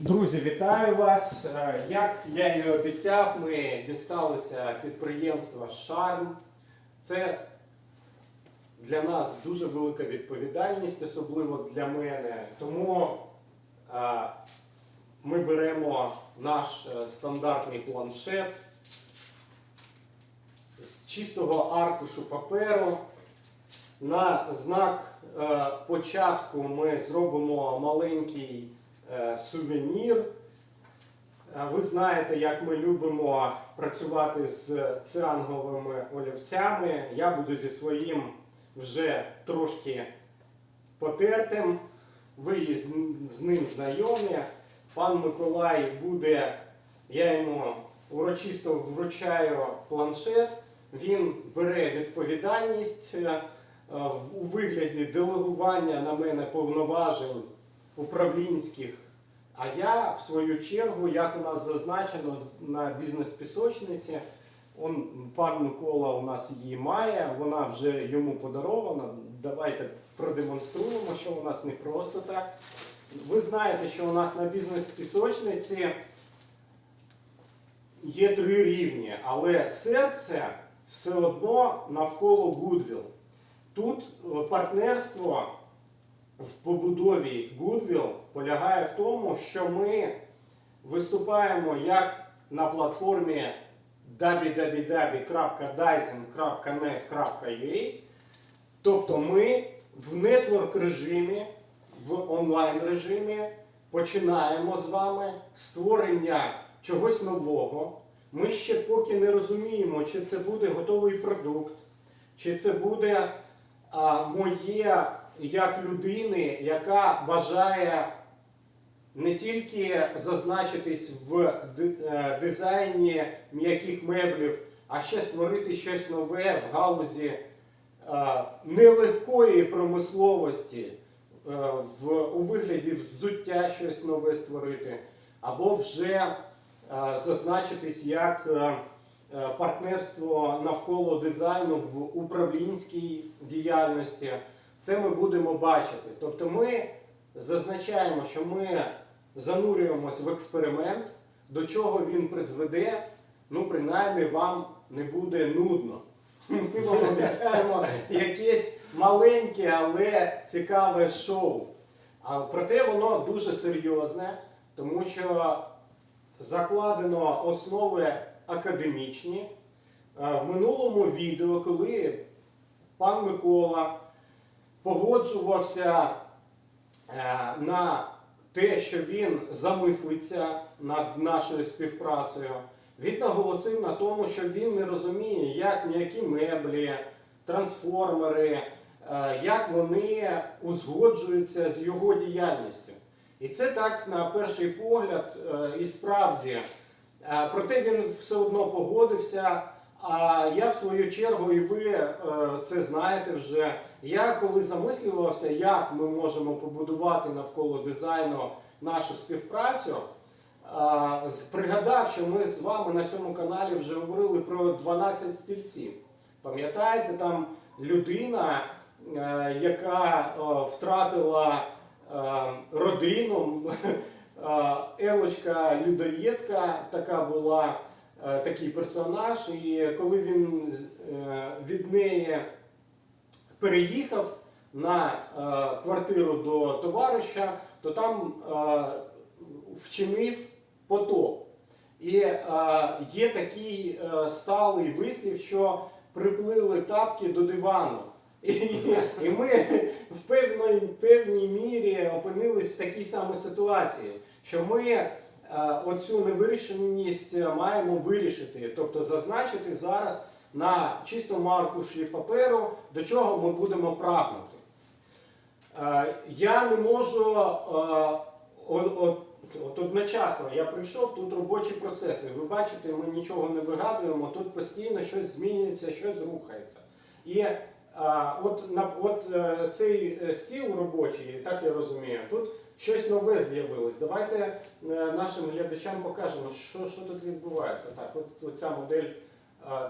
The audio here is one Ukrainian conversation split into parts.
Друзі, вітаю вас! Е, Як я і обіцяв, ми дісталися підприємства Шарм. Це для нас дуже велика відповідальність, особливо для мене. Тому е, ми беремо наш е, стандартний планшет з чистого аркушу паперу. На знак початку ми зробимо маленький сувенір. Е, Ви знаєте, як ми любимо працювати з цианговими олівцями. Я буду зі своїм вже трошки потертим. Ви з, ним знайомі. Пан Миколай буде, я йому урочисто вручаю планшет. Він бере відповідальність е, е, у вигляді делегування на мене повноважень управлінських. А я, в свою чергу, як у нас зазначено на бізнес-пісочниці, пан Микола у нас її має, вона вже йому подарована. Давайте продемонструємо, що у нас не просто так. Ви знаєте, що у нас на бізнес-пісочниці є три рівні, але серце все одно навколо Goodwill. Тут е, партнерство в побудові Goodwill полягає в тому, що ми виступаємо як на платформі www.dyson.net.ua Тобто ми в нетворк режимі, в онлайн режимі починаємо з вами створення чогось нового. Ми ще поки не розуміємо, чи це буде готовий продукт, чи це буде а, моє як людини, яка бажає не тільки зазначитись в е, дизайні м'яких меблів, а ще створити щось нове в галузі е, нелегкої промисловості, е, у вигляді взуття щось нове створити, або вже зазначитись як партнерство навколо дизайну в управлінській діяльності. Це ми будемо бачити. Тобто ми зазначаємо, що ми занурюємось в експеримент, до чого він призведе, ну, принаймні, вам не буде нудно. Ми вам обіцяємо якесь маленьке, але цікаве шоу. А проте воно дуже серйозне, тому що закладено основи академічні. В минулому відео, коли пан Микола погоджувався е, на те, що він замислиться над нашою співпрацею, він наголосив на тому, що він не розуміє, як м'які меблі, трансформери, е, як вони узгоджуються з його діяльністю. І це так, на перший погляд, е, і справді. Проте він все одно погодився. А я в свою чергу, і ви е, це знаєте вже. Я коли замислювався, як ми можемо побудувати навколо дизайну нашу співпрацю, е, пригадав, що ми з вами на цьому каналі вже говорили про 12 стільців. Пам'ятаєте, там людина, е, яка втратила родину, Елочка людоєдка така була, такий персонаж, і коли він е, від неї переїхав на е, квартиру до товариша, то там е, вчинив потоп. І е, є такий е, сталий вислів, що приплили тапки до дивану. І, і ми в певної, певній мірі опинились в такій самій ситуації, що ми е, оцю невирішеність е, маємо вирішити, тобто зазначити зараз на чистому аркуші паперу, до чого ми будемо прагнути. Е, Я не можу е, от, от, от одночасно я прийшов, тут робочі процеси. Ви бачите, ми нічого не вигадуємо, тут постійно щось змінюється, щось рухається. І е, от, от е, цей е, стіл робочий, так я розумію, тут щось нове з'явилось. Давайте е, нашим глядачам покажемо, що, що тут відбувається. Так, от, ця модель.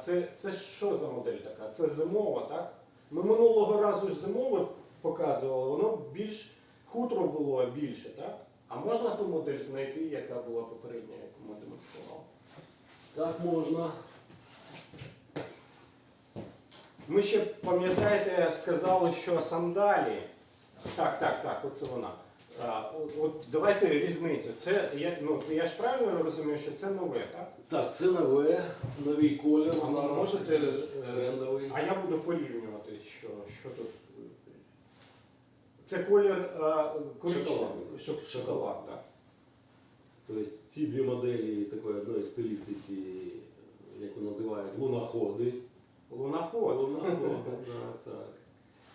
Це, це що за модель така? Це зимова, так? Ми минулого разу ж зимове показували, воно більш хутро було більше, так? А можна ту модель знайти, яка була попередня, яку ми демонстрували? Так можна. Ми ще, пам'ятаєте, сказали, що сандалі. Так, так, так, оце вона. А, от, давайте різницю. Це я, ну, я ж правильно розумію, що це нове, так? Так, це нове, новий колір А зараз. можете, е, трендовий. А я буду порівнювати, що, що тут. Це колір е, коричневий. Шоколадний. Шок- Шоколад, так. Тобто ці дві моделі такої одної стилістиці, яку називають луноходи. Луноход. Луноходи, так, так.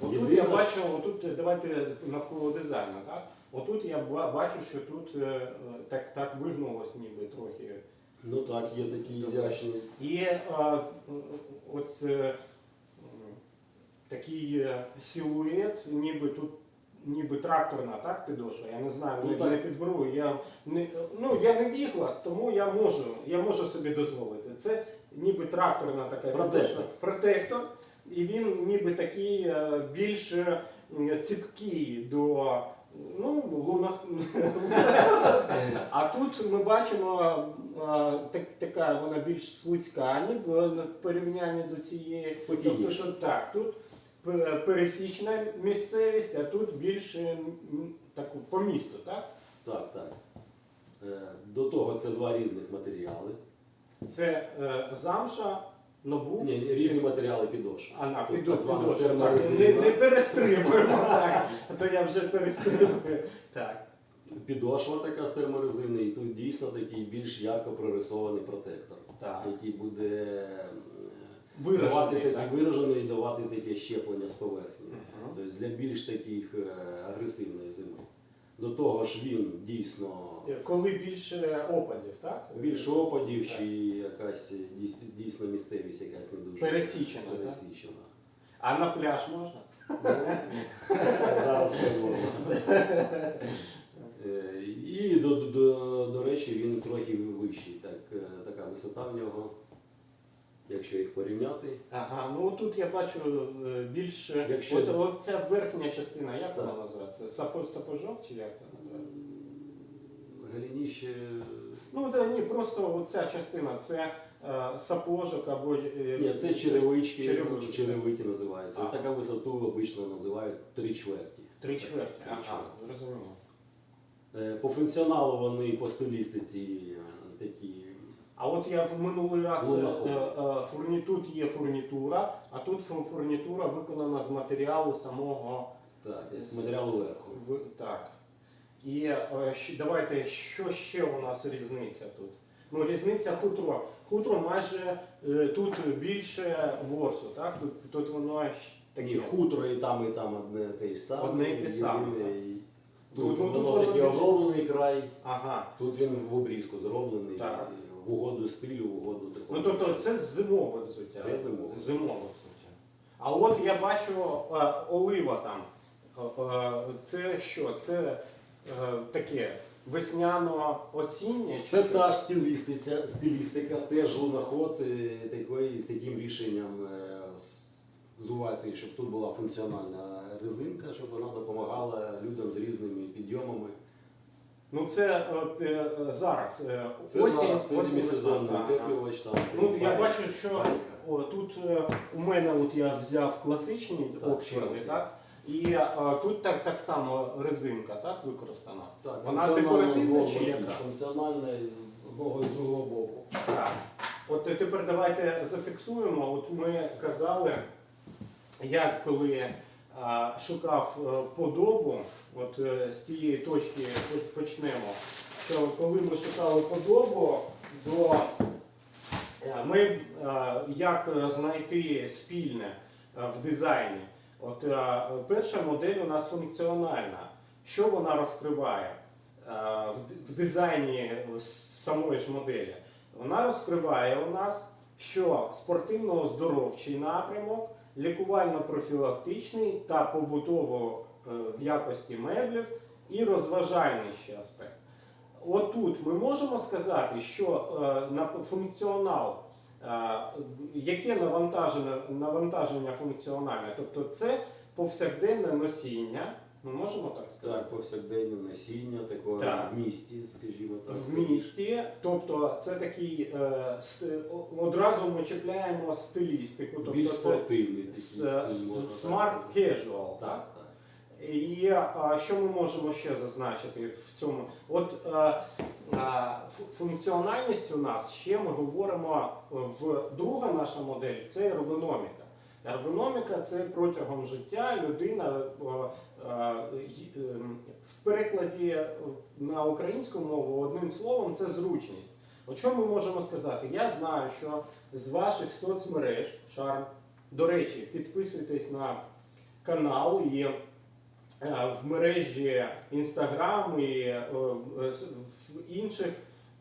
Отут Єдине, я бачу, отут е, давайте навколо дизайну, так? Отут я бачу, що тут е, так, так вигнулось ніби трохи. Ну так, є такі ізящні. І е, от е, такий силует, ніби тут. Ніби тракторна, так, підошва. Я не знаю, Ну, не, не підберу. Я не, ну, я не віглас, тому я можу, я можу собі дозволити. Це ніби тракторна така Протектор. підошва. Протектор. І він ніби такий більш ціпкий до ну, лунах. А тут ми бачимо так, така вона більш слизька, ніби в порівнянні до цієї. Тобто, що так, тут пересічна місцевість, а тут більше таку по місту, так? Так, так. Е, До того це два різних матеріали. Це е, замша, нобу. Ні, ні, різні матеріали підошви. А, на, Тут піду, підошва, не, не перестрибуємо, так, а то я вже перестрибую. Так. Підошва така з терморезини, і тут дійсно такий більш ярко прорисований протектор, Так. який буде е, Виражений, давати такі так? виражений і давати таке щеплення з поверхні. Тобто для більш таких е, агресивної зими. До того ж він дійсно Коли більше опадів, так? більш опадів Так. чи якась дійс- дійсно місцевість якась не дуже Пересічена, так? пересічена. А на пляж можна? Зараз все можна. Е, І до, до, до речі, він трохи вищий. Так, е, така висота в нього, якщо їх порівняти. Ага, ну тут я бачу е, більше. Якщо- От, от ця верхня частина, як Так. вона називається? Сапожок чи як це називається? Галініще. Ну та ні, просто оця частина це е, сапожок або. е, Ні, це черевички, Черевички. черевики називаються. Ага. Така висоту обично називають три чверті. Три чверті. Три Ага, чверті. розумію. Е, По функціоналу вони по стилістиці е, такі. А от я в минулий раз е, Луноход. е, фурні, тут є фурнітура, а тут фу- фурнітура виконана з матеріалу самого Так, з матеріалу верху. В- Так. І е, давайте, що ще у нас різниця тут? Ну, різниця хутро. Хутро майже е, тут більше ворсу, так? Тут, тут воно щ- Ні, таке. хутро і там, і там одне те ж саме. Одне й те саме, і Тут- Тут, ну, тут воно воно такий оброблений край, Ага. тут він в обрізку зроблений Так. в угоду стилю, в угоду такого. Ну тобто це зимове взуття. Це зимове. Зимове взуття. А от я бачу е, олива там. Це що? Це таке весняно-осіннє? Це та ж стилістиця, стилістика, теж луноход е, такої, з таким рішенням е, зувати, щоб тут була функціональна резинка, щоб вона допомагала людям з різними підйомами. Ну це е, е, е, зараз. е, Це осінь, зараз осінь, весна, так, утеплювач. Там, Ну, я бачу, що. О, тут е, у мене от я взяв класичні Так, обширні, так? І е, тут так, так само резинка так, використана. Так, Вона декоративна чи яка? Функціональна з одного і з другого боку. Так. От е, тепер давайте зафіксуємо. От ми казали, як коли а, шукав е, подобу, от е, з тієї точки по- почнемо, що коли ми шукали подобу, до е, ми е, як е, знайти спільне е, в дизайні. От е, перша модель у нас функціональна. Що вона розкриває е, в, в дизайні самої ж моделі? Вона розкриває у нас, що спортивно-оздоровчий напрямок, лікувально-профілактичний та побутово е, в якості меблів і розважальний ще аспект. Отут ми можемо сказати, що е, на функціонал, е, яке навантаження, навантаження функціональне, тобто це повсякденне носіння, Ми можемо так сказати? Так, повсякденне носіння такого Так. в місті, скажімо так. В місті, тобто це такий е, одразу ми чіпляємо стилістику, тобто Більш спортивний такий с- стиль, так І що ми можемо ще зазначити в цьому? От е, е, функціональність у нас ще ми говоримо в друга наша модель це ергономіка. Ергономіка це протягом життя людина е, е, ем, в перекладі е, на українську мову одним словом це зручність. От що ми можемо сказати? Я знаю, що з ваших соцмереж, Шарм, до речі, підписуйтесь на канал і е, в мережі Instagram і е, в- в інших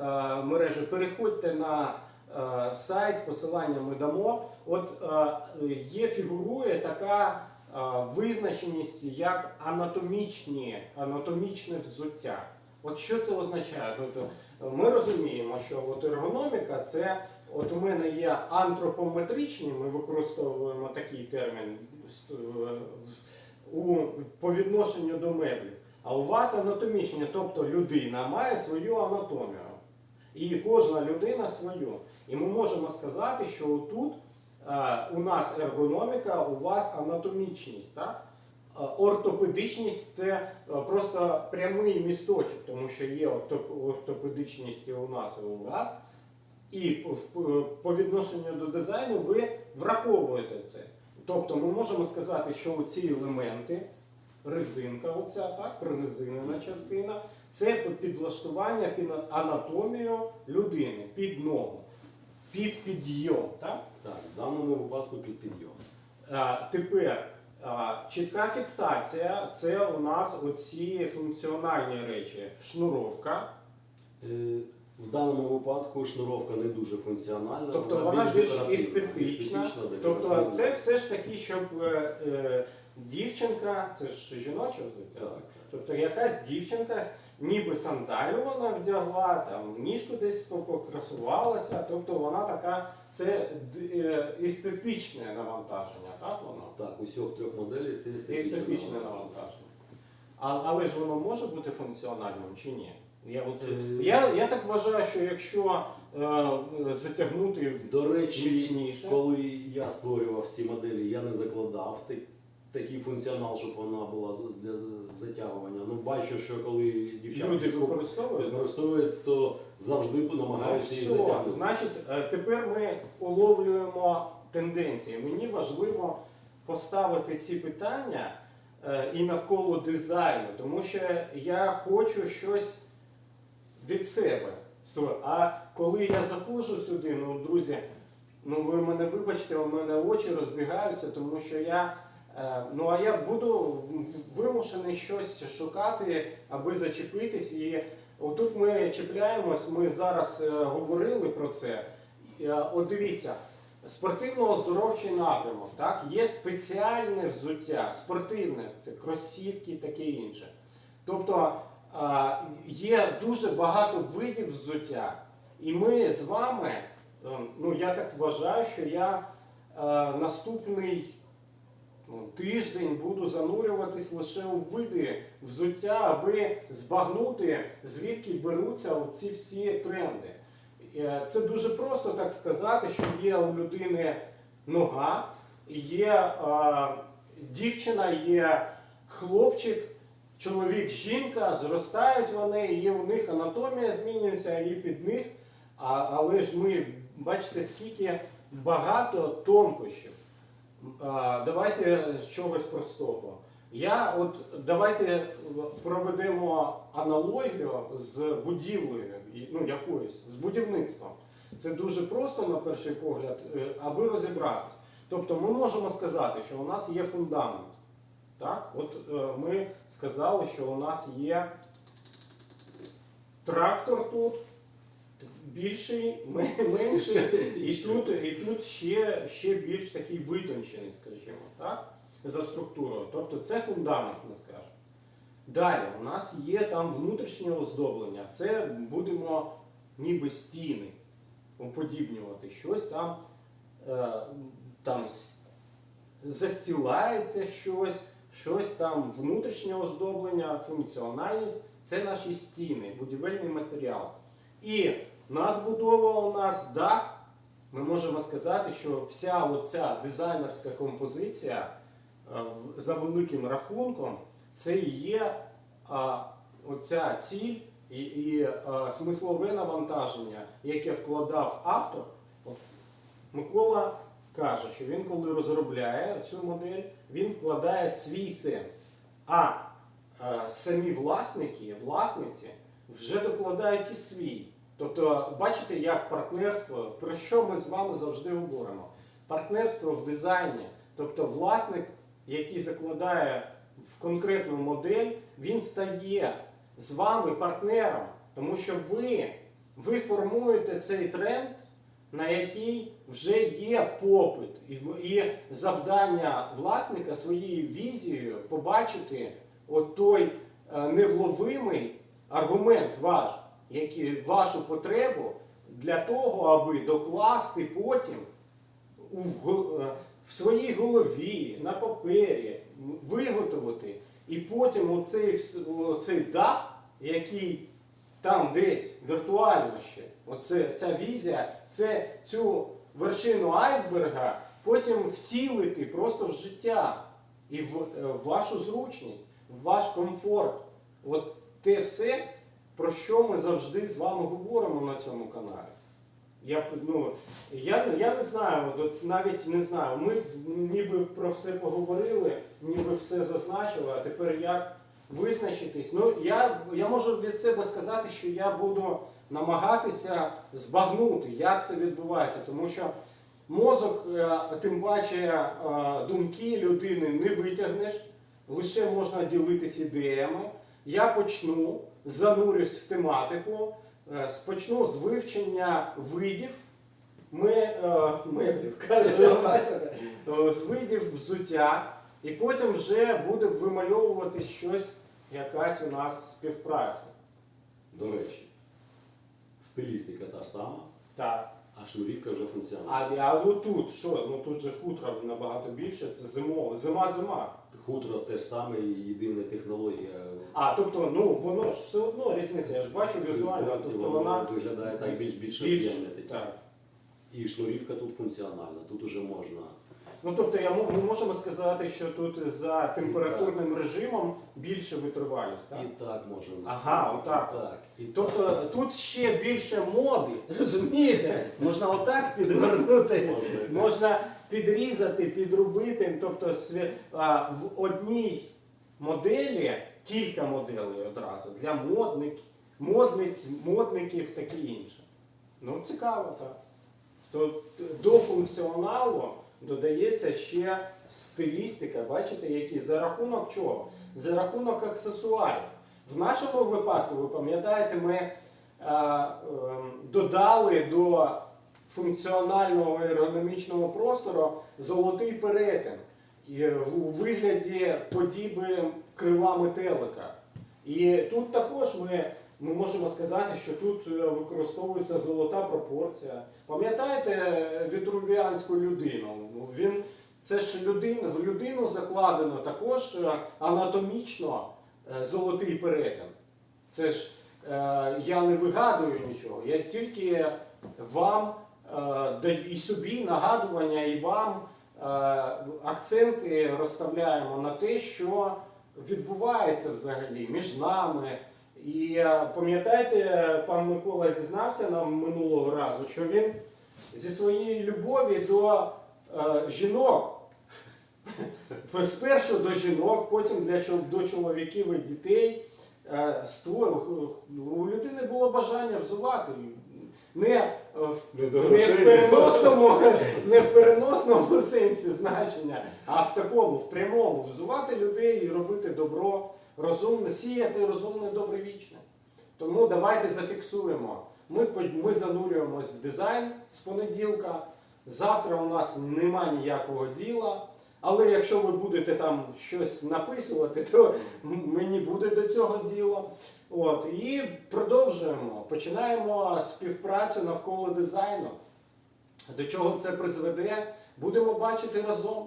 е, мережах. Переходьте на е, сайт, посилання ми дамо. От е, є фігурує така е, визначеність як анатомічні, анатомічне взуття. От що це означає? Тобто е, ми розуміємо, що от ергономіка це. От у мене є антропометричні, ми використовуємо такий термін е, у, по відношенню до меблів. А у вас анатомічні, тобто людина має свою анатомію. І кожна людина свою. І ми можемо сказати, що тут е, у нас ергономіка, у вас анатомічність. Так? Е, Ортопедичність це е, просто прямий місточок, тому що є орто- ортопедичність і у нас і у вас. І по відношенню до дизайну ви враховуєте це. Тобто ми можемо сказати, що ці елементи, резинка, оця, так, прорезинена частина, це підлаштування під анатомію людини, під ногу, під підйом. Так? Так, в даному випадку під підйом. А, тепер а, чітка фіксація це у нас оці функціональні речі. Шнуровка, Е, В даному випадку шнуровка не дуже функціональна. тобто вона більш декоративна. естетична. Тобто це все ж таки, щоб е, е, дівчинка, це ж жіноче взуття. Так, так. Тобто якась дівчинка, ніби сандалю вона вдягла, там ніжку десь покрасувалася. Тобто вона така, це е, естетичне навантаження, так воно? Так, усіх трьох моделей це естетичне, Естетичне навантаження. навантаження. А, але ж воно може бути функціональним чи ні? Я, от, Е, я, я так вважаю, що якщо е, затягнути До речі, міцніше, коли я створював ці моделі, я не закладав та- такий функціонал, щоб вона була для затягування. Ну, бачу, що коли дівчата люди використовують. використовують, то завжди Ну, намагаються їх все, затягнути. значить, е, тепер ми уловлюємо тенденції. Мені важливо поставити ці питання е, і навколо дизайну, тому що я хочу щось від себе. А коли я заходжу сюди, ну, друзі, ну ви мене вибачте, у мене очі розбігаються, тому що я. е, Ну, а я буду вимушений щось шукати, аби зачепитись. І отут ми чіпляємось, ми зараз е, говорили про це. Е, От дивіться, спортивно-оздоровчий напрямок, так? є спеціальне взуття, спортивне, це кросівки, і таке інше. Тобто є дуже багато видів взуття. І ми з вами, е, ну я так вважаю, що я е, наступний ну, тиждень буду занурюватись лише у види взуття, аби збагнути, звідки беруться ці всі тренди. Е, Це дуже просто так сказати, що є у людини нога, є дівчина, є хлопчик, чоловік, жінка, зростають вони, і у них анатомія змінюється, і під них. А, але ж ми бачите, скільки багато тонкощів. А, давайте з чогось простого. Я от давайте проведемо аналогію з будівлею, ну якоюсь, з будівництвом. Це дуже просто на перший погляд, е, аби розібратись. Тобто ми можемо сказати, що у нас є фундамент. Так? От е, ми сказали, що у нас є трактор тут, більший, менший, і тут, і тут ще, ще більш такий витончений, скажімо, так? за структурою. Тобто це фундамент, ми скажемо. Далі у нас є там внутрішнє оздоблення. Це будемо ніби стіни уподібнювати. Щось там, е, там застілається щось, щось там внутрішнє оздоблення, функціональність це наші стіни, будівельний матеріал. І надбудова у нас дах. Ми можемо сказати, що вся оця дизайнерська композиція е, за великим рахунком це і є оця ціль і, і е, смислове навантаження, яке вкладав автор. Микола каже, що він, коли розробляє цю модель, він вкладає свій сенс. А е, самі власники, власниці вже докладають і свій. Тобто, бачите, як партнерство, про що ми з вами завжди говоримо? Партнерство в дизайні. Тобто власник, який закладає в конкретну модель, він стає з вами партнером, тому що ви, ви формуєте цей тренд, на який вже є попит, і, завдання власника своєю візією побачити от той е, невловимий аргумент ваш, який, вашу потребу для того, аби докласти потім е, в своїй голові, на папері, виготовити, і потім оцей, оцей дах, який там десь віртуально ще, оце, ця візія, це цю вершину айсберга потім втілити просто в життя і в, е, в вашу зручність, в ваш комфорт. От те все, про що ми завжди з вами говоримо на цьому каналі. Я, ну, я, я не знаю, от навіть не знаю. Ми ніби про все поговорили, ніби все зазначили, а тепер як визначитись. Ну, я, я можу від себе сказати, що я буду намагатися збагнути, як це відбувається, тому що мозок, е, тим паче е, думки людини не витягнеш, лише можна ділитись ідеями. Я почну, занурюсь в тематику, е, почну з вивчення видів. Ми, меблів, з видів взуття, і потім вже буде вимальовувати щось, якась у нас співпраця. До речі, стилістика та ж сама, Так. а шнурівка вже функціональна. А, а ну тут що? Ну тут же хутро набагато більше, це зимова, зима-зима. Хутро те ж саме, і єдина технологія. А, тобто, ну воно ж все одно різниця, я ж бачу візуально, тобто вона виглядає так більш більш більш, об'ємне таке. так. І шнурівка тут функціональна, тут уже можна. Ну тобто я, ми можемо сказати, що тут за температурним режимом більше витривалість, так? І так можна Ага, отак. І так. І Тобто тут ще більше моди, розумієте? Можна отак підгорнути, Можна. можна підрізати, підробити. Тобто в одній моделі кілька моделей одразу для модників, модниць, модників таке інше. Ну, цікаво, так. То до функціоналу додається ще стилістика, бачите, які за рахунок чого? За рахунок аксесуарів. В нашому випадку, ви пам'ятаєте, ми е, е, додали до функціонального ергономічного простору золотий перетин у вигляді подіби крила метелика. І тут також ми, ми можемо сказати, що тут е, використовується золота пропорція. Пам'ятаєте е, вітрувіанську людину? Він, це ж людина, в людину закладено також е, анатомічно е, золотий перетин. Це ж е, я не вигадую нічого, я тільки вам і собі нагадування, і вам акценти розставляємо на те, що відбувається взагалі між нами. І пам'ятаєте, пан Микола зізнався нам минулого разу, що він зі своєї любові до жінок, спершу до жінок, потім для, до чоловіків і дітей, е, створив, у людини було бажання взувати. Не, е, в Не не в переносному, не в переносному сенсі значення, а в такому, в прямому, взувати людей і робити добро, розумне, сіяти розумне, добре вічне. Тому давайте зафіксуємо. Ми, ми занурюємось в дизайн з понеділка. Завтра у нас нема ніякого діла. Але якщо ви будете там щось написувати, то мені буде до цього діло. От, і продовжуємо. Починаємо співпрацю навколо дизайну. До чого це призведе, будемо бачити разом.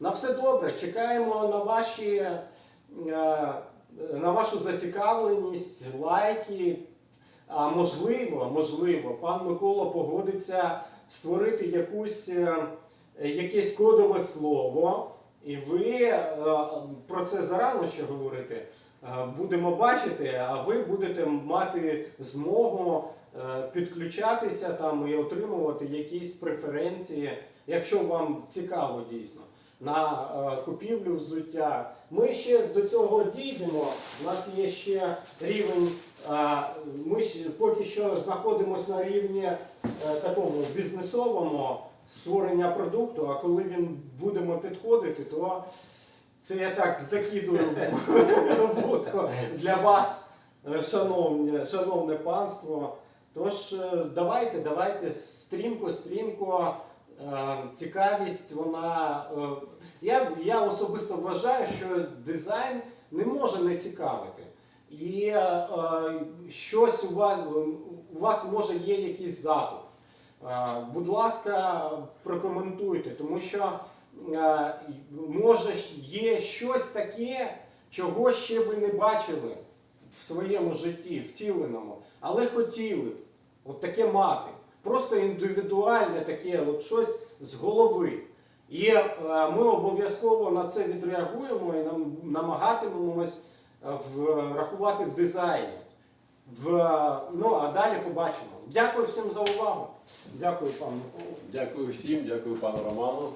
На все добре. Чекаємо на ваші е, на вашу зацікавленість, лайки. А можливо, можливо, пан Микола погодиться створити якусь, е, якесь кодове слово, і ви е, про це зарано ще говорити. е, Будемо бачити, а ви будете мати змогу підключатися там і отримувати якісь преференції, якщо вам цікаво дійсно, на е, купівлю взуття. Ми ще до цього дійдемо. У нас є ще рівень. е, Ми поки що знаходимося на рівні е, такому бізнесовому створення продукту. А коли він будемо підходити, то це я так закидую вудку для вас, шановне, шановне панство. Тож давайте, давайте стрімко, стрімко. Е, Цікавість, вона. е, Я, я особисто вважаю, що дизайн не може не цікавити. І е, е, щось у вас, у вас може є якийсь запит. Е, Будь ласка, прокоментуйте, тому що е, може є щось таке, чого ще ви не бачили в своєму житті, втіленому, але хотіли б от таке мати. Просто індивідуальне таке, от щось з голови. І е, ми обов'язково на це відреагуємо і нам намагатимемось е, врахувати в дизайні. В, е, ну, а далі побачимо. Дякую всім за увагу. Дякую, пан Микола. Дякую всім, дякую пану Роману.